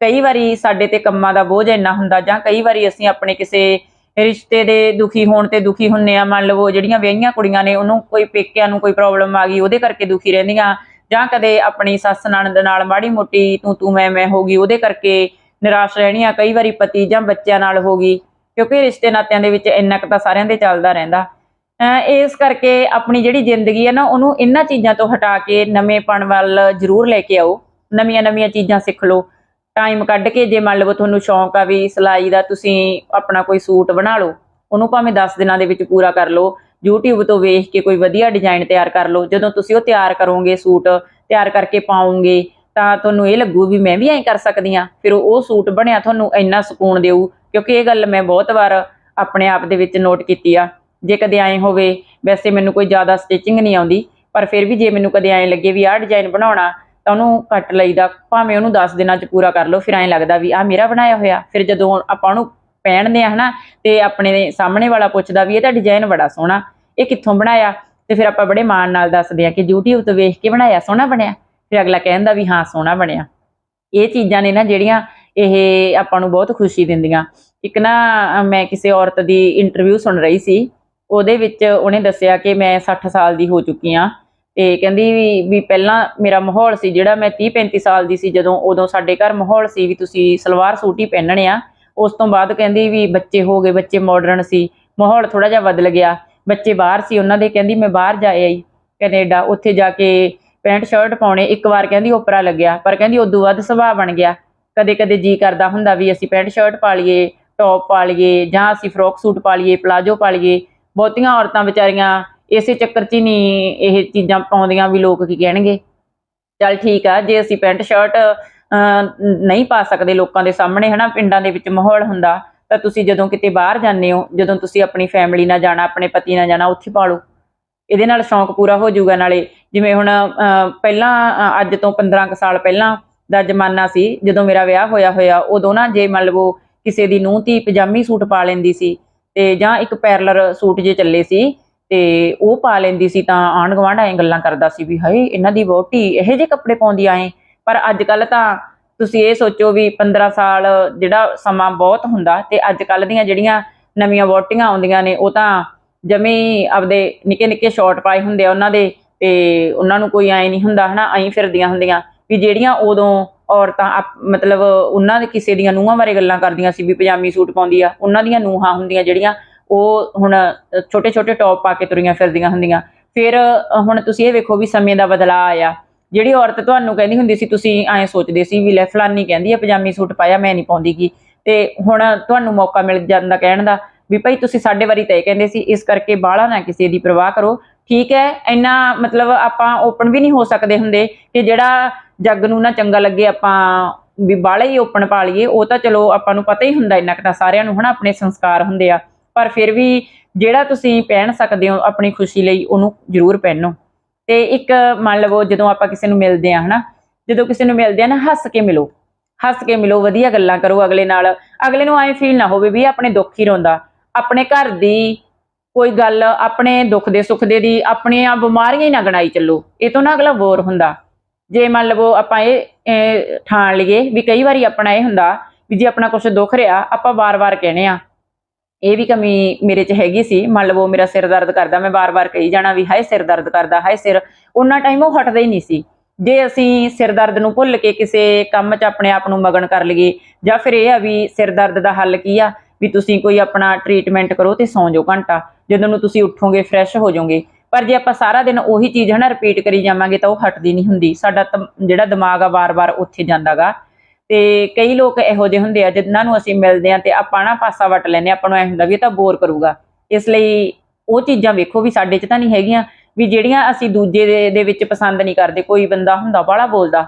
ਕਈ ਵਾਰੀ ਸਾਡੇ ਤੇ ਕੰਮਾਂ ਦਾ ਬੋਝ ਇੰਨਾ ਹੁੰਦਾ ਜਾਂ ਕਈ ਵਾਰੀ ਅਸੀਂ ਆਪਣੇ ਕਿਸੇ ਰਿਸ਼ਤੇ ਦੇ ਦੁਖੀ ਹੋਣ ਤੇ ਦੁਖੀ ਹੁੰਨੇ ਆ, ਮੰਨ ਲਵੋ ਜਿਹੜੀਆਂ ਵਿਆਹੀਆਂ ਕੁੜੀਆਂ ਨੇ, ਉਹਨੂੰ ਕੋਈ ਪੇਕਿਆਂ ਨੂੰ ਕੋਈ ਪ੍ਰੋਬਲਮ ਆ ਗਈ, ਉਹਦੇ ਕਰਕੇ ਦੁਖੀ ਰਹਿੰਦੀਆਂ। ਜਾਂ ਕਦੇ ਆਪਣੀ ਸੱਸ ਨਣਦ ਨਾਲ ਮਾੜੀ ਮੋਟੀ ਤੂੰ ਤੂੰ ਮੈਂ ਮੈਂ ਹੋ ਗਈ, ਉਹਦੇ ਕਰਕੇ ਨਿਰਾਸ਼ ਰਹਿਣੀਆਂ ਕਈ ਵਾਰੀ ਪਤੀ ਜਾਂ ਬੱਚਿਆਂ ਨਾਲ ਹੋ ਗਈ, ਕਿਉਂਕਿ ਰਿਸ਼ਤੇ ਨਾਤਿਆਂ ਦੇ ਵਿੱਚ ਇੰਨਾ ਕੁ ਤਾਂ ਸਾਰਿਆਂ ਦੇ ਚੱਲਦਾ ਰਹਿੰਦਾ। ਅਹ ਇਸ ਕਰਕੇ ਆਪਣੀ ਜਿਹੜੀ ਜ਼ਿੰਦਗੀ ਹੈ ਨਾ, ਉਹਨੂੰ ਇਹਨਾਂ ਚੀਜ਼ਾਂ ਤੋਂ ਹਟਾ ਕੇ ਨਵੇਂਪਣ ਵੱਲ ਜ਼ਰੂਰ ਲੈ ਕੇ ਆਓ ਨਵੀਆਂ ਨਵੀਆਂ ਚੀਜ਼ਾਂ ਸਿੱਖ ਲਓ। ਟਾਈਮ ਕੱਢ ਕੇ ਜੇ ਮੰਨ ਲਓ ਤੁਹਾਨੂੰ ਸ਼ੌਂਕ ਆ ਵੀ ਸਿਲਾਈ ਦਾ ਤੁਸੀਂ ਆਪਣਾ ਕੋਈ ਸੂਟ ਬਣਾ ਲਓ, ਉਹਨੂੰ ਭਾਵੇਂ 10 ਦਿਨਾਂ ਦੇ ਵਿੱਚ ਪੂਰਾ ਕਰ ਲਓ, YouTube ਤੋਂ ਵੇਖ ਕੇ ਕੋਈ ਵਧੀਆ ਡਿਜ਼ਾਈਨ ਤਿਆਰ ਕਰ ਲਓ, ਜਦੋਂ ਤੁਸੀਂ ਉਹ ਤਿਆਰ ਕਰੋਗੇ ਸੂਟ, ਤਿਆਰ ਕਰਕੇ ਪਾਉਂਗੇ ਤਾਂ ਤੁਹਾਨੂੰ ਇਹ ਲੱਗੂ ਵੀ ਮੈਂ ਵੀ ਐਂ ਕਰ ਸਕਦੀ ਆ ਫਿਰ ਉਹ ਸੂਟ ਬਣਿਆ ਤੁਹਾਨੂੰ ਇੰਨਾ ਸਕੂਨ ਦੇਊ, ਕਿਉਂਕਿ ਇਹ ਗੱਲ ਮੈਂ ਬਹੁਤ ਵਾਰ ਆਪਣੇ ਆਪ ਦੇ ਵਿੱਚ ਨੋਟ ਕੀਤੀ ਆ। ਜੇ ਕਦੇ ਐਂ ਹੋਵੇ, ਵੈਸੇ ਮੈਨੂੰ ਕੋਈ ਜ਼ਿਆਦਾ ਸਟਿਚਿੰਗ ਨਹੀਂ ਆਉਂਦੀ, ਪਰ ਫਿਰ ਵੀ ਜੇ ਮੈਨੂੰ ਕਦੇ ਐਂ ਲੱਗੇ ਵੀ ਆਹ ਡਿਜ਼ਾਈਨ ਬਣਾਉਣਾ ਤਾਂ ਉਹਨੂੰ ਕੱਟ ਲਈਦਾ, ਭਾਵੇਂ ਉਹਨੂੰ 10 ਦਿਨਾਂ 'ਚ ਪੂਰਾ ਕਰ ਲਓ, ਫਿਰ ਐਂ ਲੱਗਦਾ ਵੀ ਆਹ ਮੇਰਾ ਬਣਾਇਆ ਹੋਇਆ। ਫਿਰ ਜਦੋਂ ਆਪਾਂ ਉਹਨੂੰ ਪਹਿਨਦੇ ਆ ਹਨਾ, ਤੇ ਆਪਣੇ ਸਾਹਮਣੇ ਵਾਲਾ ਪੁੱਛਦਾ ਵੀ ਇਹ ਤਾਂ ਡਿਜ਼ਾਈਨ ਬੜਾ ਸੋਹਣਾ, ਇਹ ਕਿੱਥੋਂ ਬਣਾਇਆ? ਤੇ ਫਿਰ ਆਪਾਂ ਬੜੇ ਮਾਣ ਨਾਲ ਦੱਸਦੇ ਆ ਕਿ YouTube ਤੋਂ ਵੇਖ ਕੇ ਬਣਾਇਆ, ਸੋਹਣਾ ਬਣਿਆ। ਫਿਰ ਅਗਲਾ ਕਹਿੰਦਾ ਵੀ ਹਾਂ, ਸੋਹਣਾ ਬਣਿਆ। ਇਹ ਚੀਜ਼ਾਂ ਨੇ ਨਾ ਜਿਹੜੀਆਂ ਇਹ ਆਪਾਂ ਨੂੰ ਬਹੁਤ ਖੁਸ਼ੀ ਦਿੰਦੀਆਂ। ਇੱਕ ਨਾ ਮੈਂ ਕਿਸੇ ਔਰਤ ਦੀ ਇੰਟਰਵਿਊ ਸੁਣ ਰਹੀ ਸੀ, ਉਹਦੇ ਵਿੱਚ ਉਹਨੇ ਦੱਸਿਆ ਕਿ ਮੈਂ 60 ਸਾਲ ਦੀ ਹੋ ਚੁੱਕੀ ਆ। ਤੇ ਕਹਿੰਦੀ ਵੀ ਵੀ ਪਹਿਲਾਂ ਮੇਰਾ ਮਾਹੌਲ ਸੀ ਜਿਹੜਾ ਮੈਂ 30 35 ਸਾਲ ਦੀ ਸੀ, ਜਦੋਂ ਉਦੋਂ ਸਾਡੇ ਘਰ ਮਾਹੌਲ ਸੀ ਵੀ ਤੁਸੀਂ ਸਲਵਾਰ ਸੂਟ ਹੀ ਪਹਿਨਣੇ ਆ। ਉਸ ਤੋਂ ਬਾਅਦ ਕਹਿੰਦੀ ਵੀ ਬੱਚੇ ਹੋ ਗਏ, ਬੱਚੇ ਮਾਡਰਨ ਸੀ, ਮਾਹੌਲ ਥੋੜਾ ਜਿਹਾ ਬਦਲ ਗਿਆ। ਬੱਚੇ ਬਾਹਰ ਸੀ, ਉਹਨਾਂ ਦੇ ਕਹਿੰਦੀ ਮੈਂ ਬਾਹਰ ਜਾ ਆਈ ਕੈਨੇਡਾ, ਉੱਥੇ ਜਾ ਕੇ ਪੈਂਟ ਸ਼ਰਟ ਪਾਉਣੇ, ਇੱਕ ਵਾਰ ਕਹਿੰਦੀ ਓਪਰਾ ਲੱਗਿਆ, ਪਰ ਕਹਿੰਦੀ ਉਦੋਂ ਵੱਧ ਸੁਭਾਅ ਬਣ ਗਿਆ। ਕਦੇ ਕਦੇ ਜੀ ਕਰਦਾ ਹੁੰਦਾ ਵੀ ਅਸੀਂ ਪੈਂਟ ਸ਼ਰਟ ਪਾ ਲਈਏ, ਟੌਪ ਪਾ ਲਈਏ, ਜਾਂ ਅਸੀਂ ਫਰੋਕ ਸੂਟ ਪਾ ਲਈਏ, ਪਲਾਜੋ ਪਾ ਲਈਏ। ਬਹੁਤੀਆਂ ਔਰਤਾਂ ਵਿਚਾਰੀਆਂ ਇਸੇ ਚੱਕਰ 'ਚ ਹੀ ਨਹੀਂ ਇਹ ਚੀਜ਼ਾਂ ਪਾਉਂਦੀਆਂ ਵੀ ਲੋਕ ਕੀ ਕਹਿਣਗੇ। ਚੱਲ ਠੀਕ ਆ ਜੇ ਅਸੀਂ ਪੈਂਟ ਸ਼ਰਟ ਨਹੀਂ ਪਾ ਸਕਦੇ ਲੋਕਾਂ ਦੇ ਸਾਹਮਣੇ ਹਨਾ ਪਿੰਡਾਂ ਦੇ ਵਿੱਚ ਮਾਹੌਲ ਹੁੰਦਾ ਤਾਂ ਤੁਸੀਂ ਜਦੋਂ ਕਿਤੇ ਬਾਹਰ ਜਾਂਦੇ ਹੋ ਜਦੋਂ ਤੁਸੀਂ ਆਪਣੀ ਫੈਮਿਲੀ ਨਾਲ ਜਾਣਾ ਆਪਣੇ ਪਤੀ ਨਾਲ ਜਾਣਾ ਉੱਥੇ ਪਾ ਲਓ। ਇਹਦੇ ਨਾਲ ਸ਼ੌਂਕ ਪੂਰਾ ਹੋ ਜਾਊਗਾ ਨਾਲੇ। ਜਿਵੇਂ ਹੁਣ ਅਹ, ਪਹਿਲਾਂ ਅੱਜ ਤੋਂ 15 ਕੁ ਸਾਲ ਪਹਿਲਾਂ ਦਾ ਜ਼ਮਾਨਾ ਸੀ ਜਦੋਂ ਮੇਰਾ ਵਿਆਹ ਹੋਇਆ ਹੋਇਆ ਉਦੋਂ ਨਾ ਜੇ ਮੰਨ ਲਵੋ ਕਿਸੇ ਦੀ ਨੂੰਹ ਧੀ ਪਜਾਮੀ ਸੂਟ ਪਾ ਲੈਂਦੀ ਸੀ ਤੇ ਜਾਂ ਇੱਕ ਪੈਰਲਰ ਸੂਟ ਜੇ ਚੱਲੇ ਸੀ ਤੇ ਉਹ ਪਾ ਲੈਂਦੀ ਸੀ ਤਾਂ ਆਂਢ ਗੁਆਂਢ ਐਂ ਗੱਲਾਂ ਕਰਦਾ ਸੀ ਵੀ ਹਾਏ, ਇਹਨਾਂ ਦੀ ਵਹੁਟੀ ਇਹੋ ਜਿਹੇ ਕੱਪੜੇ ਪਾਉਂਦੀ ਆਏ। ਪਰ ਅੱਜ ਕੱਲ ਤਾਂ ਤੁਸੀਂ ਇਹ ਸੋਚੋ ਵੀ 15 ਸਾਲ ਜਿਹੜਾ ਸਮਾਂ ਬਹੁਤ ਹੁੰਦਾ ਤੇ ਅੱਜ ਕੱਲ ਦੀਆਂ ਜਿਹੜੀਆਂ ਨਵੀਆਂ ਵਹੁਟੀਆਂ ਆਉਂਦੀਆਂ ਨੇ, ਉਹ ਤਾਂ ਜਮੇ ਆਪਦੇ ਨਿੱਕੇ ਨਿੱਕੇ ਸ਼ਾਰਟ ਪਾਏ ਹੁੰਦੇ ਆ ਉਹਨਾਂ ਦੇ ਤੇ ਉਹਨਾਂ ਨੂੰ ਕੋਈ ਐ ਨਹੀਂ ਹੁੰਦਾ, ਹਨਾ? ਐਂ ਫਿਰਦੀਆਂ ਹੁੰਦੀਆਂ ਵੀ ਜਿਹੜੀਆਂ ਉਦੋਂ ਔਰਤਾਂ ਆਪ- ਮਤਲਬ ਉਹਨਾਂ ਦੇ ਕਿਸੇ ਦੀਆਂ ਨੂੰਹਾਂ ਬਾਰੇ ਗੱਲਾਂ ਕਰਦੀਆਂ ਸੀ ਵੀ ਪਜਾਮੀ ਸੂਟ ਪਾਉਂਦੀ ਆ, ਉਹਨਾਂ ਦੀਆਂ ਨੂੰਹਾਂ ਹੁੰਦੀਆਂ ਜਿਹੜੀਆਂ ਉਹ ਹੁਣ ਛੋਟੇ ਛੋਟੇ ਟੌਪ ਪਾ ਕੇ ਤੁਰੀਆਂ ਫਿਰਦੀਆਂ ਹੁੰਦੀਆਂ। ਫਿਰ ਹੁਣ ਤੁਸੀਂ ਇਹ ਵੇਖੋ ਵੀ ਸਮੇਂ ਦਾ ਬਦਲਾਅ ਆਇਆ। ਜਿਹੜੀ ਔਰਤ ਤੁਹਾਨੂੰ ਕਹਿੰਦੀ ਹੁੰਦੀ ਸੀ, ਤੁਸੀਂ ਐਂ ਸੋਚਦੇ ਸੀ ਵੀ ਲੈ ਫਲਾਨੀ ਕਹਿੰਦੀ ਹੈ ਪਜਾਮੀ ਸੂਟ ਪਾਇਆ, ਮੈਂ ਨਹੀਂ ਪਾਉਂਦੀ ਗੀ। ਤੇ ਹੁਣ ਤੁਹਾਨੂੰ ਮੌਕਾ ਮਿਲ ਜਾਂਦਾ ਕਹਿਣ ਦਾ ਵੀ ਭਾਈ ਤੁਸੀਂ ਸਾਡੇ ਵਾਰੀ ਤਾਂ ਇਹ ਕਹਿੰਦੇ ਸੀ, ਇਸ ਕਰਕੇ ਬਾਹਲਾ ਨਾ ਕਿਸੇ ਦੀ ਪਰਵਾਹ ਕਰੋ। ਠੀਕ ਹੈ, ਇੰਨਾ ਮਤਲਬ ਆਪਾਂ ਓਪਨ ਵੀ ਨਹੀਂ ਹੋ ਸਕਦੇ ਹੁੰਦੇ ਕਿ ਜਿਹੜਾ ਜੱਗ ਨੂੰ ਨਾ ਚੰਗਾ ਲੱਗੇ ਆਪਾਂ ਵੀ ਬਾਹਲਾ ਹੀ ਓਪਨ ਪਾ ਲਈਏ, ਉਹ ਤਾਂ ਚਲੋ ਆਪਾਂ ਨੂੰ ਪਤਾ ਹੀ ਹੁੰਦਾ ਇੰਨਾ ਕੁ ਤਾਂ ਸਾਰਿਆਂ ਨੂੰ ਹਨਾ, ਆਪਣੇ ਸੰਸਕਾਰ ਹੁੰਦੇ ਆ। ਪਰ ਫਿਰ ਵੀ ਜਿਹੜਾ ਤੁਸੀਂ ਪਹਿਨ ਸਕਦੇ ਹੋ ਆਪਣੀ ਖੁਸ਼ੀ ਲਈ, ਉਹਨੂੰ ਜ਼ਰੂਰ ਪਹਿਨੋ। ਤੇ ਇੱਕ ਮੰਨ ਲਵੋ ਜਦੋਂ ਆਪਾਂ ਕਿਸੇ ਨੂੰ ਮਿਲਦੇ ਆ ਹਨਾ, ਜਦੋਂ ਕਿਸੇ ਨੂੰ ਮਿਲਦੇ ਆ ਨਾ, ਹੱਸ ਕੇ ਮਿਲੋ। ਹੱਸ ਕੇ ਮਿਲੋ, ਵਧੀਆ ਗੱਲਾਂ ਕਰੋ ਅਗਲੇ ਨਾਲ। ਅਗਲੇ ਨੂੰ ਐ ਫੀਲ ਨਾ ਹੋਵੇ ਵੀ ਇਹ ਆਪਣੇ ਦੁੱਖ ਹੀ ਰੋਂਦਾ। ਆਪਣੇ ਘਰ ਦੀ ਕੋਈ ਗੱਲ, ਆਪਣੇ ਦੁੱਖ ਦੇ ਸੁੱਖ ਦੇ ਦੀ, ਆਪਣੀਆਂ ਬਿਮਾਰੀਆਂ ਹੀ ਨਾ ਗਣਾਈ ਚੱਲੋ। ਇਹ ਤੋਂ ਨਾ ਅਗਲਾ ਬੋਰ ਹੁੰਦਾ। ਜੇ ਮੰਨ ਲਵੋ ਆਪਾਂ ਇਹ ਠਾਣ ਲਈਏ ਵੀ ਕਈ ਵਾਰੀ ਆਪਣਾ ਇਹ ਹੁੰਦਾ ਵੀ ਜੇ ਆਪਣਾ ਕੁਝ ਦੁੱਖ ਰਿਹਾ, ਆਪਾਂ ਵਾਰ-ਵਾਰ ਕਹਿੰਦੇ ਆ ਇਹ ਵੀ ਕਮੀ ਮੇਰੇ 'ਚ ਹੈਗੀ ਸੀ। ਮੰਨ ਲਵੋ ਮੇਰਾ ਸਿਰ ਦਰਦ ਕਰਦਾ, ਮੈਂ ਵਾਰ-ਵਾਰ ਕਹੀ ਜਾਣਾ ਵੀ ਹਾਏ ਸਿਰ ਦਰਦ ਕਰਦਾ, ਹਾਏ ਸਿਰ। ਉਹਨਾਂ ਟਾਈਮ ਉਹ ਹਟਦਾ ਹੀ ਨਹੀਂ ਸੀ। ਜੇ ਅਸੀਂ ਸਿਰ ਦਰਦ ਨੂੰ ਭੁੱਲ ਕੇ ਕਿਸੇ ਕੰਮ 'ਚ ਆਪਣੇ ਆਪ ਨੂੰ ਮਗਨ ਕਰ ਲਈਏ, ਜਾਂ ਫਿਰ ਇਹ ਆ ਵੀ ਸਿਰ ਦਰਦ ਦਾ ਹੱਲ ਕੀ ਆ, ਵੀ ਤੁਸੀਂ ਕੋਈ ਆਪਣਾ ਟ੍ਰੀਟਮੈਂਟ ਕਰੋ ਤੇ ਸੌਂ ਜਾਓ ਘੰਟਾ। ਜਦੋਂ ਨੂੰ ਤੁਸੀਂ ਉੱਠੋਗੇ ਫਰੈਸ਼ ਹੋ ਜਾਓਗੇ। ਪਰ ਜੇ ਆਪਾਂ ਸਾਰਾ ਦਿਨ ਉਹੀ ਚੀਜ਼ ਹਨਾ ਰਿਪੀਟ ਕਰੀ ਜਾਵਾਂਗੇ ਤਾਂ ਉਹ ਹਟਦੀ ਨਹੀਂ ਹੁੰਦੀ। ਸਾਡਾ ਤਮ- ਜਿਹੜਾ ਦਿਮਾਗ ਆ ਵਾਰ-ਵਾਰ ਉੱਥੇ ਜਾਂਦਾਗਾ। ਤੇ ਕਈ ਲੋਕ ਇਹੋ ਜਿਹੇ ਹੁੰਦੇ ਆ ਜਿਨ੍ਹਾਂ ਨੂੰ ਅਸੀਂ ਮਿਲਦੇ ਆ ਤੇ ਆਪਾਂ ਨਾ ਪਾਸਾ ਵਟ ਲੈਨੇ ਆਪਾਂ ਨੂੰ ਐ ਹੁੰਦਾ ਵੀ ਇਹ ਤਾਂ ਬੋਰ ਕਰੂਗਾ। ਇਸ ਲਈ ਉਹ ਚੀਜ਼ਾਂ ਵੇਖੋ ਵੀ ਸਾਡੇ 'ਚ ਤਾਂ ਨਹੀਂ ਹੈਗੀਆਂ, ਵੀ ਜਿਹੜੀਆਂ ਅਸੀਂ ਦੂਜੇ ਦੇ- ਵਿੱਚ ਪਸੰਦ ਨਹੀਂ ਕਰਦੇ, ਕੋਈ ਬੰਦਾ ਹੁੰਦਾ ਬਾਹਲਾ ਬੋਲਦਾ,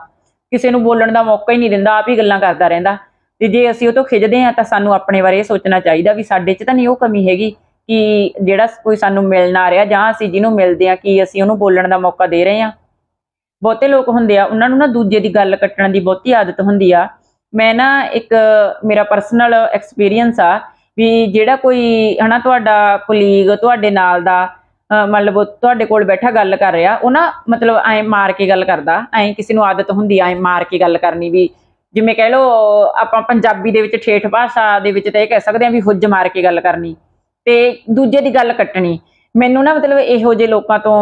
ਕਿਸੇ ਨੂੰ ਬੋਲਣ ਦਾ ਮੌਕਾ ਹੀ ਨਹੀਂ ਦਿੰਦਾ, ਆਪ ਹੀ ਗੱਲਾਂ ਕਰਦਾ ਰਹਿੰਦਾ। ਤੇ ਜੇ ਅਸੀਂ ਉਹ ਤੋਂ ਖਿਜਦੇ ਆ ਤਾਂ ਸਾਨੂੰ ਆਪਣੇ ਬਾਰੇ ਇਹ ਸੋਚਣਾ ਚਾਹੀਦਾ ਵੀ ਸਾਡੇ 'ਚ ਤਾਂ ਨਹੀਂ ਉਹ ਕਮੀ ਹੈਗੀ ਕਿ ਜਿਹੜਾ ਕੋਈ ਸਾਨੂੰ ਮਿਲਣ ਆ ਰਿਹਾ ਜਾਂ ਅਸੀਂ ਜਿਹਨੂੰ ਮਿਲਦੇ ਆ ਕਿ ਅਸੀਂ ਉਹਨੂੰ ਬੋਲਣ ਦਾ ਮੌਕਾ ਦੇ ਰਹੇ ਆ ਬਹੁਤੇ ਲੋਕ ਹੁੰਦੇ ਆ, ਉਹਨਾਂ ਨੂੰ ਨਾ ਦੂਜੇ ਦੀ ਗੱਲ ਕੱਟਣ ਦੀ ਬਹੁਤੀ ਆਦਤ ਹੁੰਦੀ ਆ। ਮੈਂ ਨਾ ਇੱਕ, ਮੇਰਾ ਪਰਸਨਲ ਐਕਸਪੀਰੀਅੰਸ ਆ ਵੀ ਜਿਹੜਾ ਕੋਈ ਹਨਾ ਤੁਹਾਡਾ ਕੁਲੀਗ ਤੁਹਾਡੇ ਨਾਲ ਦਾ ਮਤਲਬ ਤੁਹਾਡੇ ਕੋਲ ਬੈਠਾ ਗੱਲ ਕਰ ਰਿਹਾ, ਉਹ ਨਾ ਮਤਲਬ ਐ ਮਾਰ ਕੇ ਗੱਲ ਕਰਦਾ, ਐ ਕਿਸੇ ਨੂੰ ਆਦਤ ਹੁੰਦੀ ਐ ਮਾਰ ਕੇ ਗੱਲ ਕਰਨੀ ਵੀ, ਜਿਵੇਂ ਕਹਿ ਲਓ ਆਪਾਂ ਪੰਜਾਬੀ ਦੇ ਵਿੱਚ ਠੇਠ ਭਾਸ਼ਾ ਦੇ ਵਿੱਚ ਤਾਂ ਇਹ ਕਹਿ ਸਕਦੇ ਆ ਵੀ ਹੁੱਜ ਮਾਰ ਕੇ ਗੱਲ ਕਰਨੀ ਤੇ ਦੂਜੇ ਦੀ ਗੱਲ ਕੱਟਣੀ। ਮੈਨੂੰ ਨਾ ਮਤਲਬ ਇਹੋ ਜਿਹੇ ਲੋਕਾਂ ਤੋਂ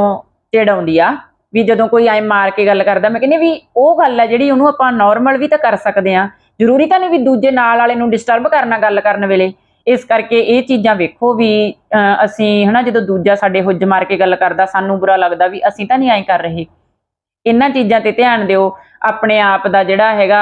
ਚਿੜ ਆਉਂਦੀ ਆ। ਵੀ ਜਦੋਂ ਕੋਈ ਐ ਮਾਰ ਕੇ ਗੱਲ ਕਰਦਾ ਮੈਂ ਕਹਿੰਦੀ ਵੀ ਉਹ ਗੱਲ ਹੈ ਜਿਹੜੀ ਉਹਨੂੰ ਆਪਾਂ ਨਾਰਮਲ ਵੀ ਤਾਂ ਕਰ ਸਕਦੇ ਆ। ਜ਼ਰੂਰੀ ਤਾਂ ਨਹੀਂ ਵੀ ਦੂਜੇ ਨਾਲ ਵਾਲੇ ਨੂੰ ਡਿਸਟਰਬ ਕਰਨਾ ਗੱਲ ਕਰਨ ਵੇਲੇ। ਇਸ ਕਰਕੇ ਇਹ ਚੀਜ਼ਾਂ ਵੇਖੋ ਵੀ ਅਹ, ਅਸੀਂ ਹਨਾ ਜਦੋਂ ਦੂਜਾ ਸਾਡੇ ਹੁੱਜ ਮਾਰ ਕੇ ਗੱਲ ਕਰਦਾ ਸਾਨੂੰ ਬੁਰਾ ਲੱਗਦਾ ਵੀ ਅਸੀਂ ਤਾਂ ਨਹੀਂ ਐਂ ਕਰ ਰਹੇ। ਇਹਨਾਂ ਚੀਜ਼ਾਂ ਤੇ ਧਿਆਨ ਦਿਓ। ਆਪਣੇ ਆਪ ਦਾ ਜਿਹੜਾ ਹੈਗਾ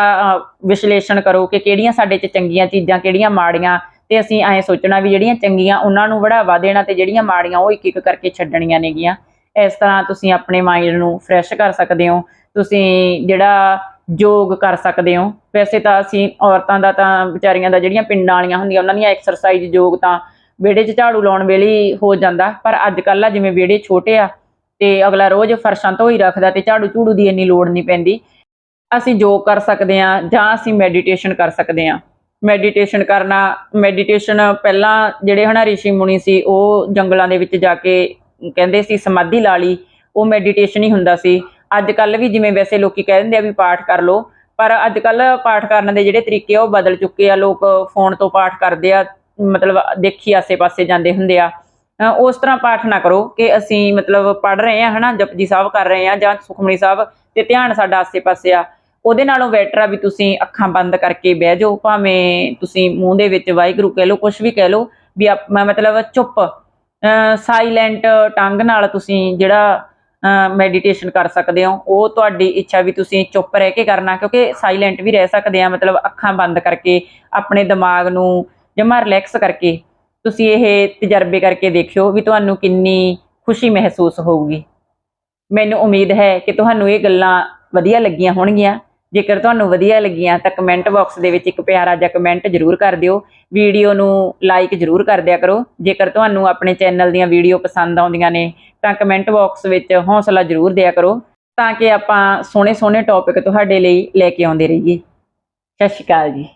ਵਿਸ਼ਲੇਸ਼ਣ ਕਰੋ ਕਿ ਕਿਹੜੀਆਂ ਸਾਡੇ 'ਚ ਚੰਗੀਆਂ ਚੀਜ਼ਾਂ ਕਿਹੜੀਆਂ ਮਾੜੀਆਂ। ਤੇ ਅਸੀਂ ਐਂ ਸੋਚਣਾ ਵੀ ਜਿਹੜੀਆਂ ਚੰਗੀਆਂ ਉਹਨਾਂ ਨੂੰ ਵੜਾਵਾ ਦੇਣਾ ਤੇ ਜਿਹੜੀਆਂ ਮਾੜੀਆਂ ਉਹ ਇੱਕ ਇੱਕ ਕਰਕੇ ਛੱਡਣੀਆਂ ਨੇਗੀਆਂ। ਇਸ ਤਰ੍ਹਾਂ ਤੁਸੀਂ ਆਪਣੇ ਮਾਈਂਡ ਨੂੰ ਫਰੈਸ਼ ਕਰ ਸਕਦੇ ਹੋ, ਤੁਸੀਂ ਜਿਹੜਾ ਯੋਗ ਕਰ ਸਕਦੇ ਹੋ। ਵੈਸੇ ਤਾਂ ਅਸੀਂ ਔਰਤਾਂ ਦਾ ਤਾਂ ਵਿਚਾਰੀਆਂ ਦਾ ਜਿਹੜੀਆਂ ਪਿੰਡਾਂ ਵਾਲੀਆਂ ਹੁੰਦੀਆਂ, ਉਹਨਾਂ ਦੀਆਂ ਐਕਸਰਸਾਈਜ਼ ਯੋਗ ਤਾਂ ਵਿਹੜੇ 'ਚ ਝਾੜੂ ਲਾਉਣ ਵੇਲੇ ਹੋ ਜਾਂਦਾ, ਪਰ ਅੱਜ ਕੱਲ੍ਹ ਆ ਜਿਵੇਂ ਵਿਹੜੇ ਛੋਟੇ ਆ ਤੇ ਅਗਲਾ ਰੋਜ਼ ਫਰਸ਼ਾਂ ਤੋਂ ਹੀ ਰੱਖਦਾ ਤੇ ਝਾੜੂ ਝੂੜੂ ਦੀ ਇੰਨੀ ਲੋੜ ਨਹੀਂ ਪੈਂਦੀ। ਅਸੀਂ ਯੋਗ ਕਰ ਸਕਦੇ ਹਾਂ ਜਾਂ ਅਸੀਂ ਮੈਡੀਟੇਸ਼ਨ ਕਰ ਸਕਦੇ ਹਾਂ। ਮੈਡੀਟੇਸ਼ਨ ਕਰਨਾ ਮੈਡੀਟੇਸ਼ਨ ਪਹਿਲਾਂ ਜਿਹੜੇ ਹਨਾ ਰਿਸ਼ੀ ਮੁਨੀ ਸੀ, ਉਹ ਜੰਗਲਾਂ ਦੇ ਵਿੱਚ ਜਾ ਕੇ ਕਹਿੰਦੇ ਸੀ ਸਮਾਧੀ ਲਾ ਲਈ, ਉਹ ਮੈਡੀਟੇਸ਼ਨ ਹੀ ਹੁੰਦਾ ਸੀ। ਅੱਜ ਕੱਲ ਵੀ ਜਿਵੇਂ ਵੈਸੇ ਲੋਕੀ ਕਹਿ ਦਿੰਦੇ ਆ ਵੀ ਪਾਠ ਕਰ ਲਓ, ਪਰ ਅੱਜ ਕੱਲ ਪਾਠ ਕਰਨ ਦੇ ਜਿਹੜੇ ਤਰੀਕੇ ਆ, ਉਹ ਬਦਲ ਚੁੱਕੇ ਆ। ਲੋਕ ਫੋਨ ਤੋਂ ਪਾਠ ਕਰਦੇ ਆ, ਮਤਲਬ ਦੇਖੀ ਆਸੇ-ਪਾਸੇ ਜਾਂਦੇ ਹੁੰਦੇ ਆ। ਉਸ ਤਰ੍ਹਾਂ ਪਾਠ ਨਾ ਕਰੋ ਕਿ ਅਸੀਂ ਮਤਲਬ ਪੜ ਰਹੇ ਆ, ਹਨਾ, ਜਪਜੀ ਸਾਹਿਬ ਕਰ ਰਹੇ ਆ ਜਾਂ ਸੁਖਮਨੀ ਸਾਹਿਬ ਤੇ ਧਿਆਨ ਸਾਡਾ ਆਸੇ-ਪਾਸੇ ਆ। ਉਹਦੇ ਨਾਲੋਂ ਬੈਟਰ ਆ ਵੀ ਤੁਸੀਂ ਅੱਖਾਂ ਬੰਦ ਕਰਕੇ ਬਹਿ ਜਾਓ, ਭਾਵੇਂ ਤੁਸੀਂ ਮੂੰਹ ਦੇ ਵਿੱਚ ਵਾਹਿਗੁਰੂ ਕਹਿ ਲਓ ਕੁਝ ਵੀ ਕਹਿ ਲਓ, ਵੀ ਆਪ- ਮਤਲਬ ਚੁੱਪ। ਸਾਇਲੈਂਟ ਟੰਗ ਨਾਲ ਤੁਸੀਂ ਜਿਹੜਾ ਮੈਡੀਟੇਸ਼ਨ ਕਰ ਸਕਦੇ ਹੋ, ਉਹ ਤੁਹਾਡੀ ਇੱਛਾ ਵੀ ਤੁਸੀਂ ਚੁੱਪ ਰਹਿ ਕੇ ਕਰਨਾ, ਕਿਉਂਕਿ ਸਾਇਲੈਂਟ ਵੀ ਰਹਿ ਸਕਦੇ ਆ, ਮਤਲਬ ਅੱਖਾਂ ਬੰਦ ਕਰਕੇ, ਆਪਣੇ ਦਿਮਾਗ ਨੂੰ ਜਮਾ ਰਿਲੈਕਸ ਕਰਕੇ, ਤੁਸੀਂ ਇਹ ਤਜਰਬੇ ਕਰਕੇ ਦੇਖਿਓ ਵੀ ਤੁਹਾਨੂੰ ਕਿੰਨੀ ਖੁਸ਼ੀ ਮਹਿਸੂਸ ਹੋਊਗੀ। ਮੈਨੂੰ ਉਮੀਦ ਹੈ ਕਿ ਤੁਹਾਨੂੰ ਇਹ ਗੱਲਾਂ ਵਧੀਆ ਲੱਗੀਆਂ ਹੋਣਗੀਆਂ। ਜੇਕਰ ਤੁਹਾਨੂੰ ਵਧੀਆ ਲੱਗੀਆਂ ਤਾਂ ਕਮੈਂਟ ਬਾਕਸ ਦੇ ਵਿੱਚ ਇੱਕ ਪਿਆਰਾ ਜਿਹਾ ਕਮੈਂਟ ਜ਼ਰੂਰ ਕਰ ਦਿਓ। ਵੀਡੀਓ ਨੂੰ ਲਾਈਕ ਜ਼ਰੂਰ ਕਰ ਦਿਆ ਕਰੋ। ਜੇਕਰ ਤੁਹਾਨੂੰ ਆਪਣੇ ਚੈਨਲ ਦੀਆਂ ਵੀਡੀਓ ਪਸੰਦ ਆਉਂਦੀਆਂ ਨੇ, ਤਾਂ ਕਮੈਂਟ ਬਾਕਸ ਵਿੱਚ ਹੌਸਲਾ ਜ਼ਰੂਰ ਦਿਆ ਕਰੋ ਤਾਂ ਕਿ ਆਪਾਂ ਸੋਹਣੇ ਸੋਹਣੇ ਟੌਪਿਕ ਤੁਹਾਡੇ ਲਈ ਲੈ ਕੇ ਆਉਂਦੇ ਰਹੀਏ। ਸਤਿ ਸ਼੍ਰੀ ਅਕਾਲ ਜੀ।